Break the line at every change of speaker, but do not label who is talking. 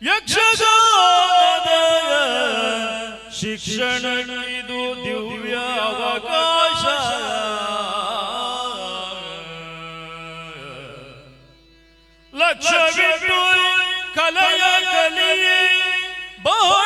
ಯಕ್ಷಗಾನದ ಶಿಕ್ಷಣ ಇದು ದಿವ್ಯ ಅವಕಾಶ ಲಕ್ಷವಿಟ್ಟು ಕಲೆಯ ಕಲಿಯೇ ಬಹಳ